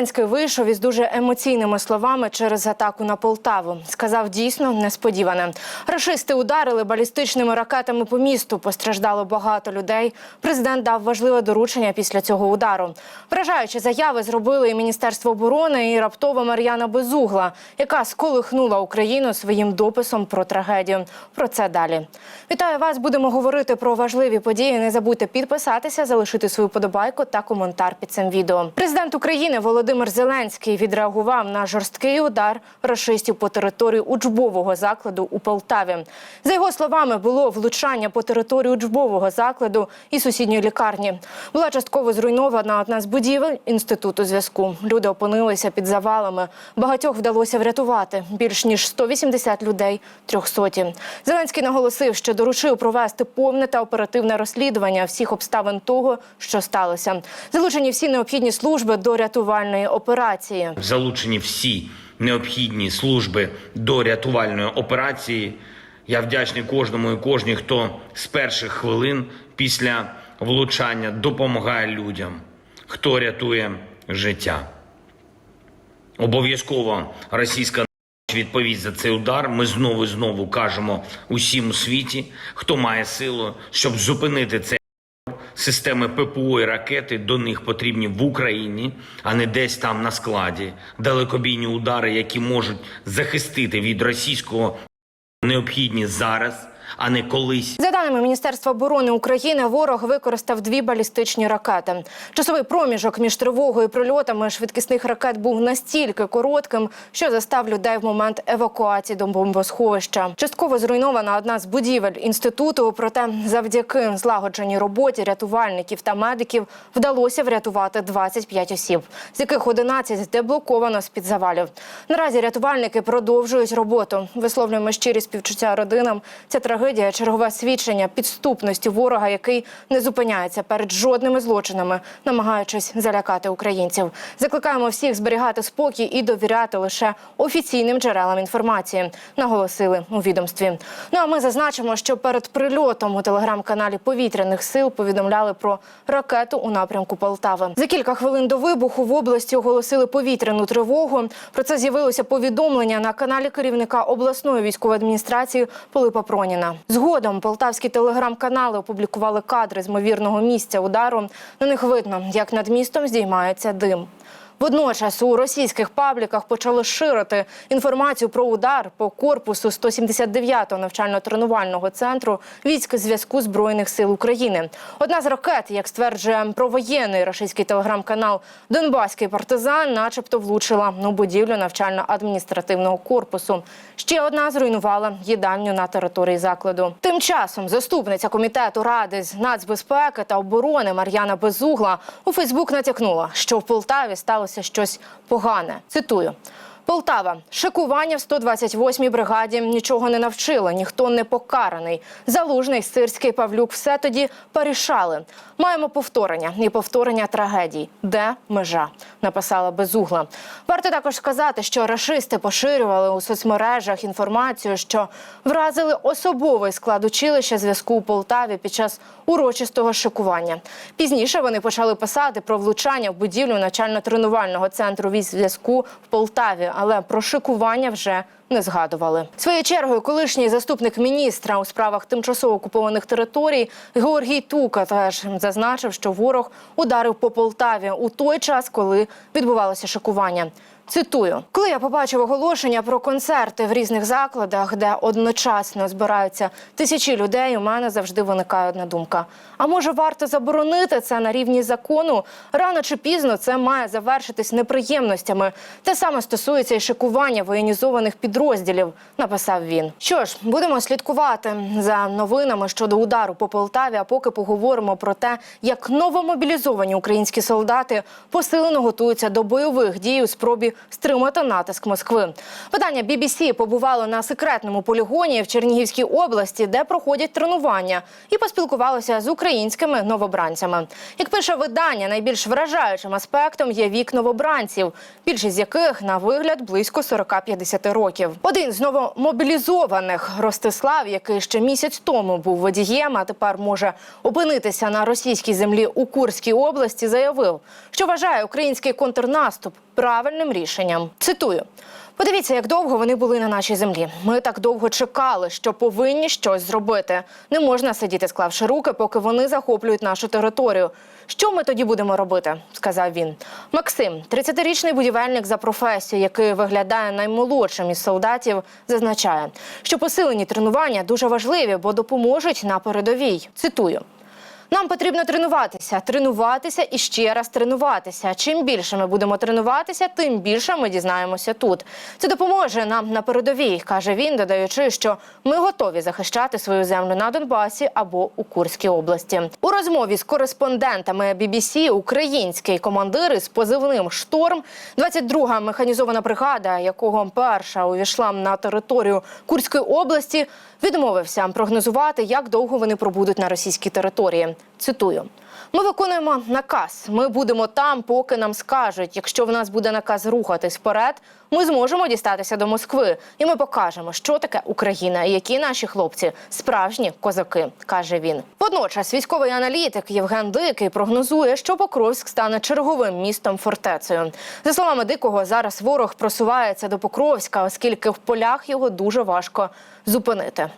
Зеленський вийшов із дуже емоційними словами через атаку на Полтаву. Сказав дійсно несподіване. Рашисти ударили балістичними ракетами по місту. Постраждало багато людей. Президент дав важливе доручення після цього удару. Вражаючі заяви зробили і Міністерство оборони, і раптова Мар'яна Безугла, яка сколихнула Україну своїм дописом про трагедію. Про це далі. Вітаю вас. Будемо говорити про важливі події. Не забудьте підписатися, залишити свою подобайку та коментар під цим відео. Президент України Володимир Зеленський відреагував на жорсткий удар рашистів по території учбового закладу у Полтаві. За його словами, було влучання по території учбового закладу і сусідньої лікарні. Була частково зруйнована одна з будівель інституту зв'язку. Люди опинилися під завалами. Багатьох вдалося врятувати. Більш ніж 180 людей трьохсоті. Зеленський наголосив, що доручив провести повне та оперативне розслідування всіх обставин того, що сталося. Залучені всі необхідні служби до рятувальної операції. залучені всі необхідні служби до рятувальної операції. Я вдячний кожному і кожній, хто з перших хвилин після влучання допомагає людям, хто рятує життя. Обов'язково російська відповість за цей удар. Ми знову і знову кажемо усім у світі, хто має силу, щоб зупинити цей Системи ППО і ракети до них потрібні в Україні, а не десь там на складі. Далекобійні удари, які можуть захистити від російського необхідні зараз, а не колись. За даними Міністерства оборони України, ворог використав дві балістичні ракети. Часовий проміжок між тривогою і прильотами швидкісних ракет був настільки коротким, що застав людей в момент евакуації до бомбосховища. Частково зруйнована одна з будівель інституту. Проте, завдяки злагодженій роботі рятувальників та медиків вдалося врятувати 25 осіб, з яких 11 деблоковано з під завалів. Наразі рятувальники продовжують роботу. Висловлюємо щирі співчуття родинам. Ця трагедія чергове свідчення підступності ворога, який не зупиняється перед жодними злочинами, намагаючись залякати українців. Закликаємо всіх зберігати спокій і довіряти лише офіційним джерелам інформації, наголосили у відомстві. Ну а ми зазначимо, що перед прильотом у телеграм-каналі повітряних сил повідомляли про ракету у напрямку Полтави. За кілька хвилин до вибуху в області оголосили повітряну тривогу. Про це з'явилося повідомлення на каналі керівника обласної військової адміністрації Пилипа Проніна. Згодом полтавські телеграм-канали опублікували кадри з ймовірного місця удару. На них видно, як над містом здіймається дим. Водночас у російських пабліках почали ширити інформацію про удар по корпусу 179-го навчально-тренувального центру військ зв'язку збройних сил України. Одна з ракет, як стверджує провоєнний російський телеграм-канал Донбаський партизан, начебто влучила у будівлю навчально-адміністративного корпусу. Ще одна зруйнувала їдальню на території закладу. Тим часом заступниця комітету ради з нацбезпеки та оборони Мар'яна Безугла у Фейсбук натякнула, що в Полтаві сталося щось погане. Цитую. Полтава шикування в 128-й бригаді нічого не навчило, ніхто не покараний. Залужний, Сирський, Павлюк все тоді порішали. Маємо повторення і повторення трагедій. Де межа? Написала безугла. Варто також сказати, що рашисти поширювали у соцмережах інформацію, що вразили особовий склад училища зв'язку у Полтаві під час урочистого шикування. Пізніше вони почали писати про влучання в будівлю навчально-тренувального центру військ зв'язку в Полтаві, але про шикування вже не згадували. Своєю чергою, колишній заступник міністра у справах тимчасово окупованих територій Георгій Тука теж зазначив, що ворог ударив по Полтаві у той час, коли відбувалося шикування. Цитую, коли я побачив оголошення про концерти в різних закладах, де одночасно збираються тисячі людей, у мене завжди виникає одна думка: а може варто заборонити це на рівні закону? Рано чи пізно це має завершитись неприємностями. Те саме стосується і шикування воєнізованих підрозділів. Написав він. Що ж, будемо слідкувати за новинами щодо удару по Полтаві. А поки поговоримо про те, як новомобілізовані українські солдати посилено готуються до бойових дій у спробі стримати натиск Москви. Видання BBC побувало на секретному полігоні в Чернігівській області, де проходять тренування, і поспілкувалося з українськими новобранцями. Як пише видання, найбільш вражаючим аспектом є вік новобранців, більшість з яких на вигляд близько 40-50 років. Один з новомобілізованих Ростислав, який ще місяць тому був водієм, а тепер може опинитися на російській землі у Курській області, заявив, що вважає український контрнаступ правильним рішенням. Цитую. Подивіться, як довго вони були на нашій землі. Ми так довго чекали, що повинні щось зробити. Не можна сидіти, склавши руки, поки вони захоплюють нашу територію. Що ми тоді будемо робити? сказав він. Максим, 30-річний будівельник за професією, який виглядає наймолодшим із солдатів, зазначає, що посилені тренування дуже важливі, бо допоможуть на передовій. Цитую. Нам потрібно тренуватися, тренуватися і ще раз тренуватися. Чим більше ми будемо тренуватися, тим більше ми дізнаємося тут. Це допоможе нам на передовій, каже він, додаючи, що ми готові захищати свою землю на Донбасі або у Курській області. У розмові з кореспондентами BBC український командир із позивним Шторм, 22-га механізована бригада, якого перша увійшла на територію Курської області, відмовився прогнозувати, як довго вони пробудуть на російській території. Цитую. Ми виконуємо наказ. Ми будемо там, поки нам скажуть. Якщо в нас буде наказ рухатись вперед, ми зможемо дістатися до Москви, і ми покажемо, що таке Україна і які наші хлопці справжні козаки, каже він. Водночас військовий аналітик Євген Дикий прогнозує, що Покровськ стане черговим містом фортецею. За словами Дикого, зараз ворог просувається до Покровська, оскільки в полях його дуже важко зупинити.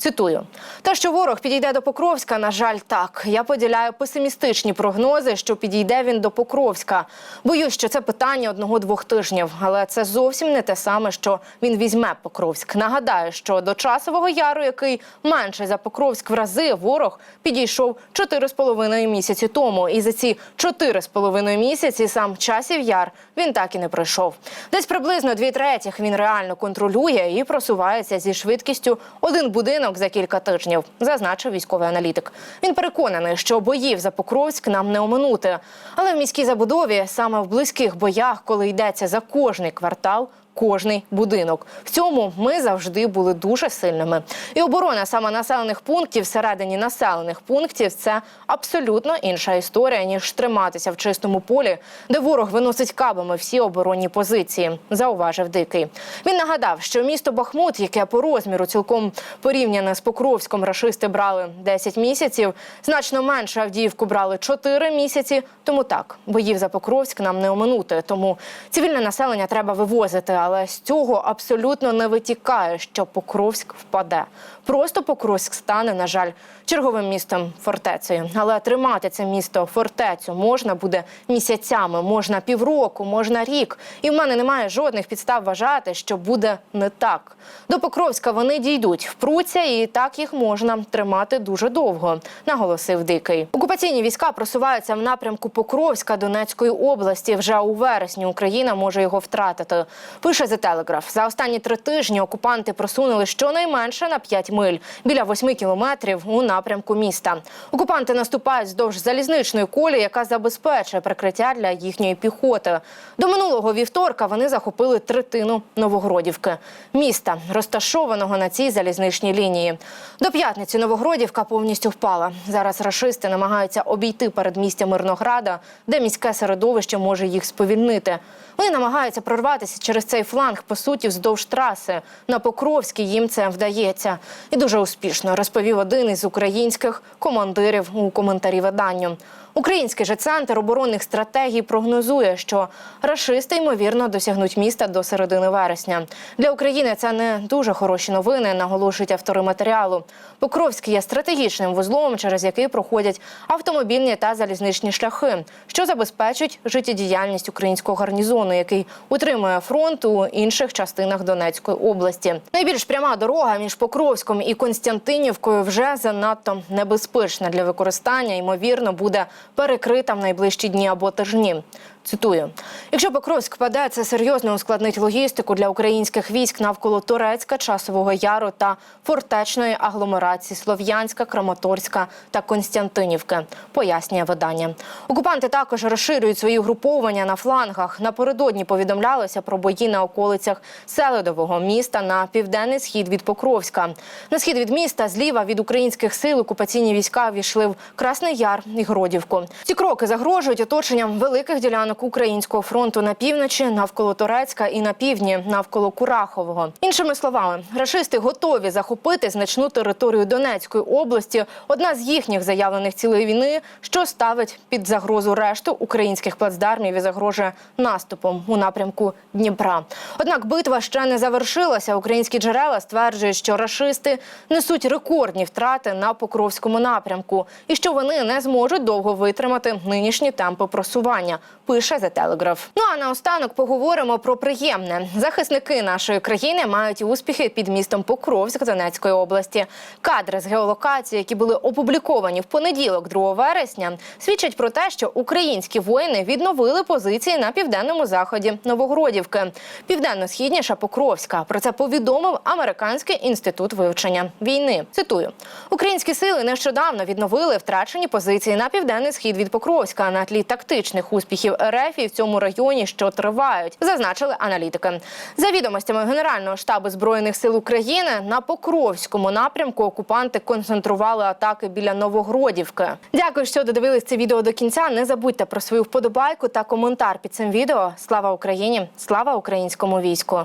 Цитую, те, що ворог підійде до Покровська, на жаль, так. Я поділяю песимістичні прогнози, що підійде він до Покровська. Боюсь, що це питання одного-двох тижнів, але це зовсім не те саме, що він візьме Покровськ. Нагадаю, що до часового яру, який менший за Покровськ в рази, ворог підійшов 4,5 місяці тому. І за ці 4,5 місяці сам часів яр він так і не пройшов. Десь приблизно дві третіх він реально контролює і просувається зі швидкістю один будинок за кілька тижнів, зазначив військовий аналітик. Він переконаний, що боїв за Покровськ нам не оминути. Але в міській забудові саме в близьких боях, коли йдеться за кожний квартал. Кожний будинок в цьому ми завжди були дуже сильними. І оборона саме населених пунктів всередині населених пунктів це абсолютно інша історія ніж триматися в чистому полі, де ворог виносить кабами всі оборонні позиції. Зауважив дикий. Він нагадав, що місто Бахмут, яке по розміру цілком порівняне з Покровськом, рашисти брали 10 місяців, значно менше Авдіївку брали 4 місяці. Тому так боїв за Покровськ нам не оминути. Тому цивільне населення треба вивозити, але з цього абсолютно не витікає, що Покровськ впаде. Просто Покровськ стане, на жаль, черговим містом фортецею. Але тримати це місто фортецю можна буде місяцями, можна півроку, можна рік. І в мене немає жодних підстав вважати, що буде не так. До Покровська вони дійдуть, впруться, і так їх можна тримати дуже довго, наголосив Дикий. Окупаційні війська просуваються в напрямку Покровська Донецької області. Вже у вересні Україна може його втратити. Пише The Telegraph. За останні три тижні окупанти просунули щонайменше на 5 миль біля 8 кілометрів у напрямку міста. Окупанти наступають вздовж залізничної колії, яка забезпечує прикриття для їхньої піхоти. До минулого вівторка вони захопили третину Новогродівки, міста, розташованого на цій залізничній лінії. До п'ятниці Новогродівка повністю впала. Зараз рашисти намагаються обійти передмістя Мирнограда, де міське середовище може їх сповільнити. Вони намагаються прорватися через цей фланг, по суті, вздовж траси. На Покровській їм це вдається. І дуже успішно розповів один із українських командирів у коментарі виданню. Український же центр оборонних стратегій прогнозує, що рашисти ймовірно досягнуть міста до середини вересня. Для України це не дуже хороші новини, наголошують автори матеріалу. Покровськ є стратегічним вузлом, через який проходять автомобільні та залізничні шляхи, що забезпечують життєдіяльність українського гарнізону, який утримує фронт у інших частинах Донецької області. Найбільш пряма дорога між Покровськом і Константинівкою вже занадто небезпечна для використання. Ймовірно, буде перекрита в найближчі дні або тижні. Цитую: Якщо Покровськ паде, це серйозно ускладнить логістику для українських військ навколо Турецька, Часового Яру та фортечної агломерації Слов'янська, Краматорська та Константинівки. Пояснює видання. Окупанти також розширюють свої угруповання на флангах. Напередодні повідомлялося про бої на околицях Селедового міста на південний схід від Покровська. На схід від міста зліва від українських сил окупаційні війська війшли в Красний Яр і Гродівку. Ці кроки загрожують оточенням великих ділянок українського фронту на півночі, навколо Турецька і на півдні, навколо Курахового. Іншими словами, рашисти готові захопити значну територію Донецької області. Одна з їхніх заявлених цілей війни, що ставить під загрозу решту українських плацдармів і загрожує наступом у напрямку Дніпра. Однак битва ще не завершилася. Українські джерела стверджують, що рашисти несуть рекордні втрати на Покровському напрямку і що вони не зможуть довго витримати нинішні темпи просування. Пише The Telegraph. Ну а наостанок поговоримо про приємне. Захисники нашої країни мають успіхи під містом Покровськ Донецької області. Кадри з геолокації, які були опубліковані в понеділок, 2 вересня, свідчать про те, що українські воїни відновили позиції на південному заході Новогродівки, південно-східніша Покровська. Про це повідомив Американський інститут вивчення війни. Цитую: українські сили нещодавно відновили втрачені позиції на південний схід від Покровська на тлі тактичних успіхів РФ в цьому районі, що тривають, зазначили аналітики. За відомостями Генерального штабу збройних сил України на Покровському напрямку окупанти концентрували атаки біля Новогродівки. Дякую, що додивились це відео до кінця. Не забудьте про свою вподобайку та коментар під цим відео. Слава Україні! Слава українському війську!